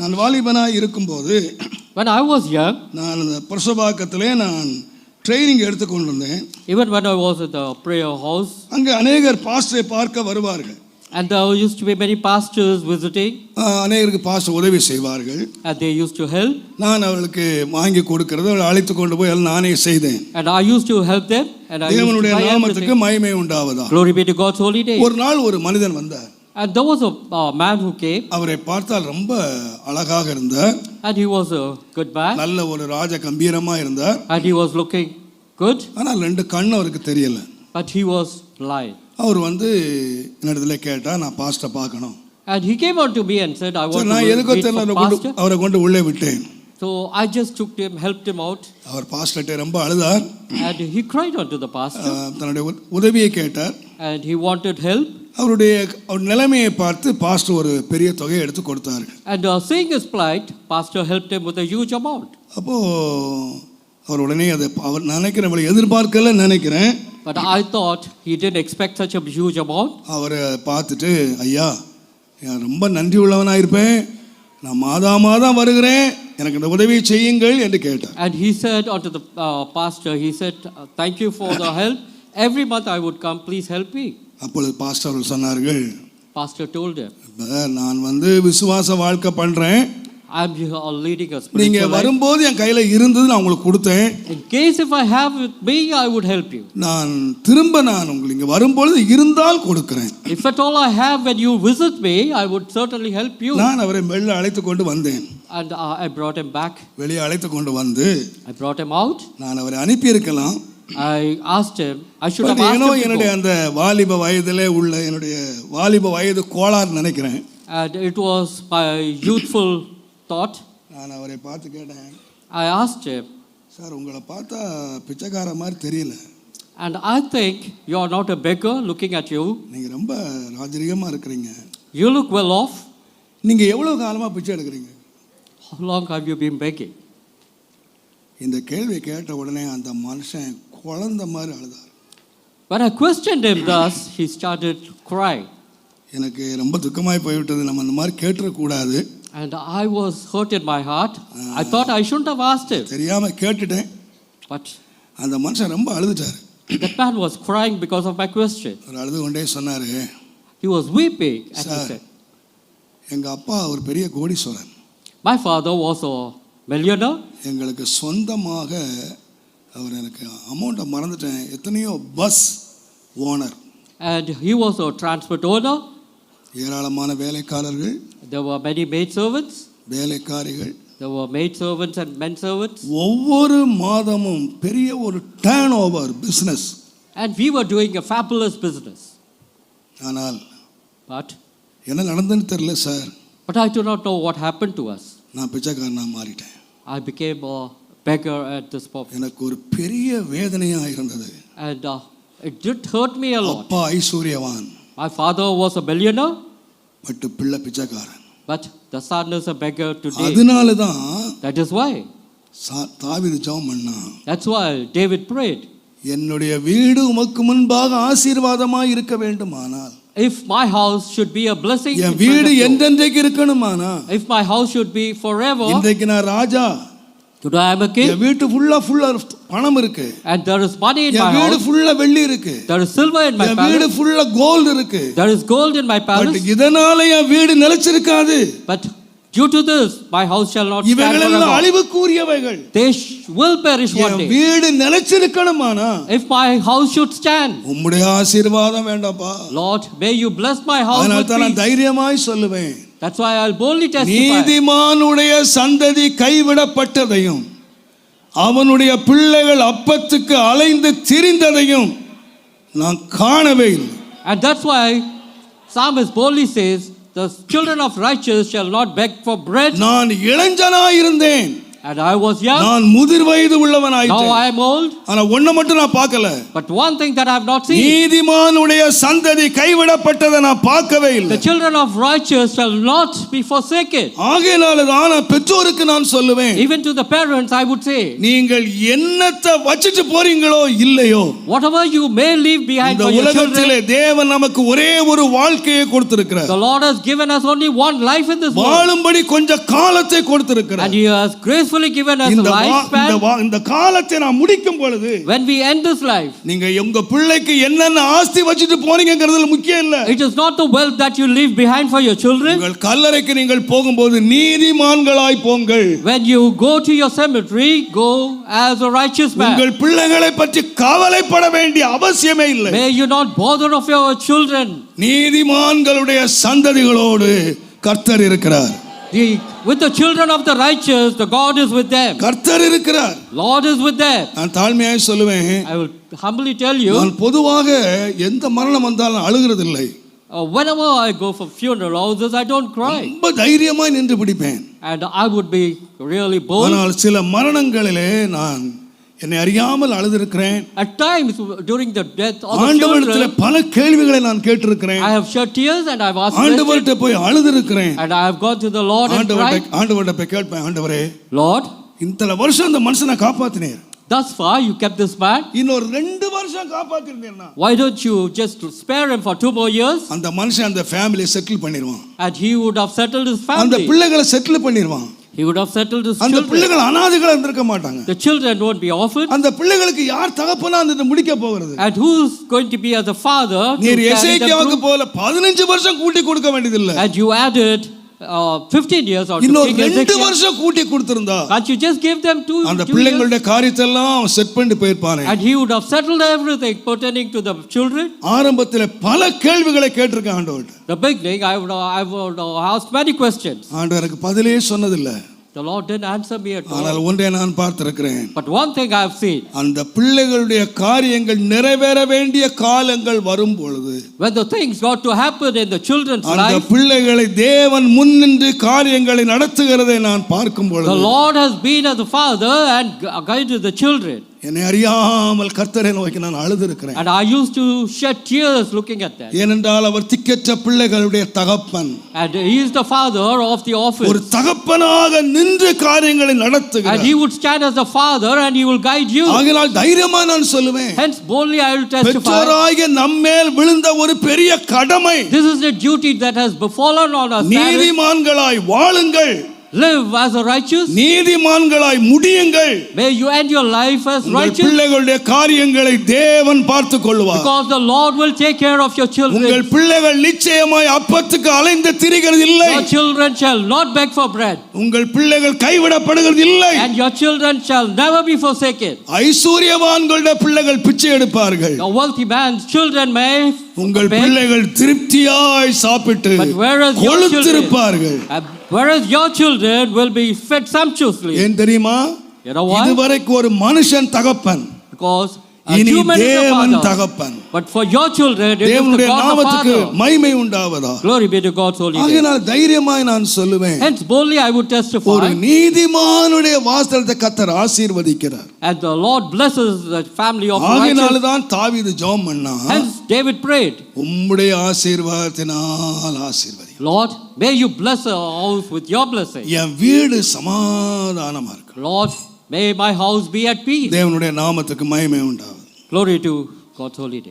நான் வாலிபனாக இருக்கும்போது When I was young, நான் இந்த பிரசபாக்கத்திலே நான் ட்ரைனிங் எடுத்துக்கொண்டிருந்தேன். even when I was at the prayer house, அங்கே அநேகர் பாஸ்டரை பார்க்க வருவார்கள். and there used to be many pastors visiting, அநேகருக்கு பாஸ்டர் உதவி செய்வார்கள். and they used to help, நான் அவர்களுக்கு வாங்கி கொடுக்கறது அவர்களை அழைத்து கொண்டு போய் எல்லாம் நானே செய்தேன். And I used to help them, and I தேவனுடைய நாமத்துக்கு. மகிமை உண்டாவதா? Glory be to God's holy name. ஒரு நாள் ஒரு மனிதன் வந்தார். And there was a uh, man who came, அவரை பார்த்தால் ரொம்ப அழகாக இருந்தார் and he was a good man, நல்ல ஒரு ராஜ கம்பீரமா இருந்தார் and he was looking good, ஆனால் ரெண்டு கண் அவருக்கு தெரியல but he was blind. அவர் வந்து என்னிடத்துல கேட்டா நான் பாஸ்டை பார்க்கணும் And he came on to me and said, I want to நான் எதுக்கோ தெரியல அவரை கொண்டு உள்ளே விட்டேன் So I just took him, helped him out, அவர் பாஸ்டர்கிட்ட ரொம்ப அழுதார் and he cried unto the pastor, தன்னுடைய உத- உதவியை கேட்டார் and he wanted help. அவருடைய அவர் நிலைமையை பார்த்து பாஸ்டர் ஒரு பெரிய தொகையை எடுத்து And uh, seeing his plight, pastor helped him with a huge amount. அப்போ அவர் உடனே அதை அவர் நினைக்கிறேன் இவளை எதிர்பார்க்கல நினைக்கிறேன் But I thought he didn't expect such a huge amount. அவரை பார்த்துட்டு ஐயா நான் ரொம்ப நன்றி உள்ளவனாக இருப்பேன் நான் மாதா மாதம் வருகிறேன் எனக்கு இந்த உதவியை செய்யுங்கள் என்று கேட்டார் And he said unto the uh, pastor, he said, uh, Thank you for the help. Every month I would come, please help me. அப்பொழுது பாஸ்டர் அவர்கள் சொன்னார்கள் him, "இப்ப நான் வந்து விசுவாச வாழ்க்கை a நீங்க. வரும்போது என் கையில இருந்தது நான் உங்களுக்கு கொடுத்தேன் In case if I have with me, I would help you. நான் திரும்ப நான் உங்களுக்கு இங்க வரும்பொழுது இருந்தால் கொடுக்கிறேன் If at all I have when you visit me, I would certainly help you. நான் அவரை வெளில அழைத்து கொண்டு வந்தேன் And uh, I brought him back. வெளியே அழைத்து கொண்டு வந்து I brought him out. நான் அவரை அனுப்பி இருக்கலாம் I asked him, I should have but asked ஏனோ him to என்னுடைய. அந்த வாலிப வயதிலே உள்ள என்னுடைய வாலிப வயது கோளாறு நினைக்கிறேன் And it was my youthful thought. நான் அவரை பார்த்து கேட்டேன் I asked him, சார் உங்களை பார்த்தா பிச்சைக்கார மாதிரி தெரியல and I think you are not a beggar looking at you. நீங்கள் ரொம்ப ராஜரிகமாக இருக்கிறீங்க You look well off. நீங்கள் எவ்வளோ காலமாக பிச்சை எடுக்கிறீங்க How long have you been begging? இந்த கேள்வியை கேட்ட உடனே அந்த மனுஷன் குழந்த மாதிரி அழுதார் When I questioned him thus, he started crying. எனக்கு ரொம்ப துக்கமாய் போய்விட்டது நம்ம அந்த மாதிரி கேட்டுறக்கூடாது And I was hurt in my heart. I thought I shouldn't have asked him. தெரியாமல் கேட்டுட்டேன் But அந்த மனுஷன் ரொம்ப அழுதுட்டார் that man was crying because of my question. அவர் அழுது கொண்டே சொன்னார் He was weeping and he Sir. said, எங்கள் அப்பா ஒரு பெரிய கோடீஸ்வரன் My father was a millionaire எங்களுக்கு சொந்தமாக அவர் எனக்கு அமௌண்ட்டை மறந்துட்டேன் எத்தனையோ bus owner and he was a transport owner. ஏராளமான வேலைக்காரர்கள் There were many maid servants. வேலைக்காரிகள் There were maid servants and men servants. ஒவ்வொரு மாதமும் பெரிய ஒரு turn over business And we were doing a fabulous business. ஆனால் But, என்ன நடந்துன்னு தெரியல sir but I do not know what happened to us. நான் பிச்சைக்காரனாக மாறிட்டேன் I became a beggar at this point. எனக்கு ஒரு பெரிய வேதனையாக இருந்தது And uh, it did hurt me a lot. அப்பா ஐஸ்வர்யவான் My father was a millionaire, பட்டு பிள்ளை பிச்சைக்காரன் but the son is a beggar today. அதனால தான் That is why. சா- தாவீது ஜெபம் பண்ணான் That's why David prayed. என்னுடைய வீடு உமக்கு முன்பாக ஆசீர்வாதமாய் இருக்க வேண்டுமானால் If my house should be a blessing, in N front வீடு of you, என்றென்றைக்கு இருக்கணுமானா if my house should be forever, இன்றைக்கு நான் ராஜா today I am a king, என் வீட்டு ஃபுல்லா ஃபுல்லா பணம் இருக்கு and there is money in my என் வீடு house, ஃபுல்லா வெள்ளி இருக்கு there is silver in my என் வீடு palace, ஃபுல்லா கோல்டு இருக்கு there is gold in my but palace, இதனால என் வீடு நிலைச்சிருக்காது but due to this, my house shall not stand இவைகளெல்லாம் forever. அழிவுக்குரியவைகள் They sh- will perish one N day. வீடு நிலைச்சிருக்கணுமானா If my house should stand, உம்முடைய ஆசீர்வாதம் வேண்டாப்பா Lord, may you bless my house அதனால with தான் நான் peace. தைரியமாய் சொல்லுவேன் That's why I'll boldly testify. நீதிமானுடைய சந்ததி கைவிடப்பட்டதையும் அவனுடைய பிள்ளைகள் அப்பத்துக்கு அலைந்து திரிந்ததையும் நான் காணவே இல்லை And that's why Psalmist boldly says, The children of righteous shall not beg for bread. நான் இளைஞனாயிருந்தேன் and I was young. நான் முதிர் வயது Now உள்ளவனாயிட்டேன் I am old. ஆனா ஒண்ண மட்டும் நான் பார்க்கல But one thing that I have not seen நீதிமானுடைய சந்ததி கைவிடப்பட்டதை நான் பார்க்கவே the இல்லை children of righteous shall not be forsaken. ஆகையினால தான் பெற்றோருக்கு நான் சொல்லுவேன் Even to the parents, I would say, நீங்கள் என்னத்தை வச்சுட்டு போறீங்களோ இல்லையோ whatever you may leave behind for your children, உலகத்திலே தேவன் நமக்கு ஒரே ஒரு வாழ்க்கையை கொடுத்திருக்கிறார் the Lord has given us only one life in this world. வாழும்படி கொஞ்ச காலத்தை கொடுத்திருக்கிறார் And He has gracefully given us இந்த இந்த lifespan. வா- இந்த காலத்தை நான் முடிக்கும் பொழுது When we end this life, நீங்க உங்க பிள்ளைக்கு என்னென்ன ஆஸ்தி வச்சுட்டு போறீங்கிறதுல முக்கியம் இல்ல it is not the wealth that you leave behind for your children. உங்கள் கல்லறைக்கு நீங்கள் போகும்போது நீதிமான்களாய் போங்கள் When you go to your cemetery, go as a righteous man. உங்கள் பிள்ளைகளை பற்றி கவலைப்பட வேண்டிய அவசியமே இல்லை May you not bother of your children. நீதிமான்களுடைய சந்ததிகளோடு கர்த்தர் இருக்கிறார் The, with the children of the righteous, the God is with them. கர்த்தர் இருக்கிறார் Lord is with them. நான் தாழ்மையாய் சொல்லுவேன் I will humbly tell you, நான் பொதுவாக எந்த மரணம் வந்தாலும் அழுகிறது இல்லை uh, whenever I go for funeral houses, I don't cry. ரொம்ப தைரியமாய் நின்று பிடிப்பேன் And I would be really bold. ஆனால் சில மரணங்களிலே நான் என்னை அறியாமல் அழுதிருக்கிறேன் At times, during the death of ஆண்டவரிடத்தில் பல கேள்விகளை நான் கேட்டிருக்கிறேன் I have shed tears and I've asked questions. ஆண்டவர்கிட்ட போய் அழுதிருக்கிறேன் And I have gone to the Lord and cried, ஆண்டவர்கிட்ட போய் கேட்பேன் ஆண்டவரே Lord, இத்தனை வருஷம் இந்த மனுஷனை காப்பாத்தினீர் thus far you kept this man. இன்னொரு ரெண்டு வருஷம் காப்பாத்திருந்தீர்னா Why don't you just spare him for two more years? அந்த மனுஷன் அந்த ஃபேமிலியை செட்டில் பண்ணிடுவான் And he would have settled his அந்த family. பிள்ளைகளை செட்டில் பண்ணிடுவான் He would have settled his அந்த. பிள்ளைகள் அனாதைகளா இருந்திருக்க மாட்டாங்க The children won't be orphaned. அந்த பிள்ளைகளுக்கு யார் தகப்பனா அந்த முடிக்க போகிறது And who's going to be as a father நீர் எசேக்கியாவுக்கு? போல பதினஞ்சு வருஷம் கூட்டி கொடுக்க வேண்டியதில்லை And you added uh, 15 years on to இன்னொரு King ரெண்டு Ezekiel. வருஷம் கூட்டி கொடுத்திருந்தா Can't you just give them two, அந்த two years? பிள்ளைங்களுடைய காரியத்தை எல்லாம் அவன் செட் பண்ணிட்டு போயிருப்பானே And he would have settled everything pertaining to the children. ஆரம்பத்தில் பல கேள்விகளை கேட்டிருக்கேன் ஆண்டவர்கிட்ட The beginning, I would, I would have asked many questions. ஆண்டவருக்கு பதிலே சொன்னதில்லை The Lord didn't answer me at all. ஆனால் ஒன்றை நான் பார்த்திருக்கிறேன் But one thing I have seen, அந்த பிள்ளைகளுடைய காரியங்கள் நிறைவேற வேண்டிய காலங்கள் வரும் பொழுது when the things got to happen in the children's அந்த life, பிள்ளைகளை தேவன் முன்னின்று காரியங்களை நடத்துகிறதை நான் பார்க்கும் the பொழுது Lord has been as a father and gu- guided the children. என்னை அறியாமல் கர்த்தரை நோக்கி நான் அழுதிருக்கிறேன் And I used to shed tears looking at that. ஏனென்றால் அவர் திக்கற்ற பிள்ளைகளுடைய தகப்பன் And he is the father of the ஒரு orphans. தகப்பனாக நின்று காரியங்களை And நடத்துகிறார் he would stand as a father and he will guide you. ஆகினால் தைரியமா நான் சொல்லுவேன் Hence, boldly I will testify. பெற்றோராகிய நம்மேல் விழுந்த ஒரு பெரிய கடமை This is the duty that has befallen on us. நீதிமான்களாய் வாழுங்கள் Live as a righteous. நீதிமான்களாய் முடியுங்கள் May you end your life as உங்கள் righteous. பிள்ளைகளுடைய காரியங்களை தேவன் பார்த்துக் கொள்வார் Because the Lord will take care of your உங்கள் children. பிள்ளைகள் நிச்சயமாய் அப்பத்துக்கு அலைந்து திரிகிறது இல்லை Your children shall not beg for bread. உங்கள் பிள்ளைகள் கைவிடப்படுகிறது இல்லை And your children shall never be forsaken. ஐஸ்வர்யவான்களுடைய பிள்ளைகள் பிச்சை எடுப்பார்கள் A wealthy man's children may உங்கள் பிள்ளைகள் திருப்தியாய் சாப்பிட்டு கொழுத்திருப்பார்கள் uh, whereas your children will be fed sumptuously. ஏன் தெரியுமா? இதுவரைக்கும் ஒரு மனுஷன் தகப்பன் Because இனி human is a தேவன் father. தகப்பன் But for your children, it is the தேவனுடைய God the நாமத்துக்கு Father. மகிமை உண்டாவதா Glory be to God's holy name. ஆகையினால் தைரியமாய் நான் சொல்லுவேன் Hence, boldly I would ஒரு testify, நீதிமானுடைய வாசலத்தை கத்தர் ஆசீர்வதிக்கிறார் and the Lord blesses the family of ஆகையினால righteous. தான் தாவீது ஜெபம் பண்ணா Hence, David prayed, உம்முடைய ஆசீர்வாதத்தினால் ஆசீர்வதி Lord, may you bless our house with your blessing. என் வீடு சமாதானமா இருக்கு Lord, may my house be at peace. தேவனுடைய நாமத்துக்கு மகிமை உண்டாவது Glory to God's holy name.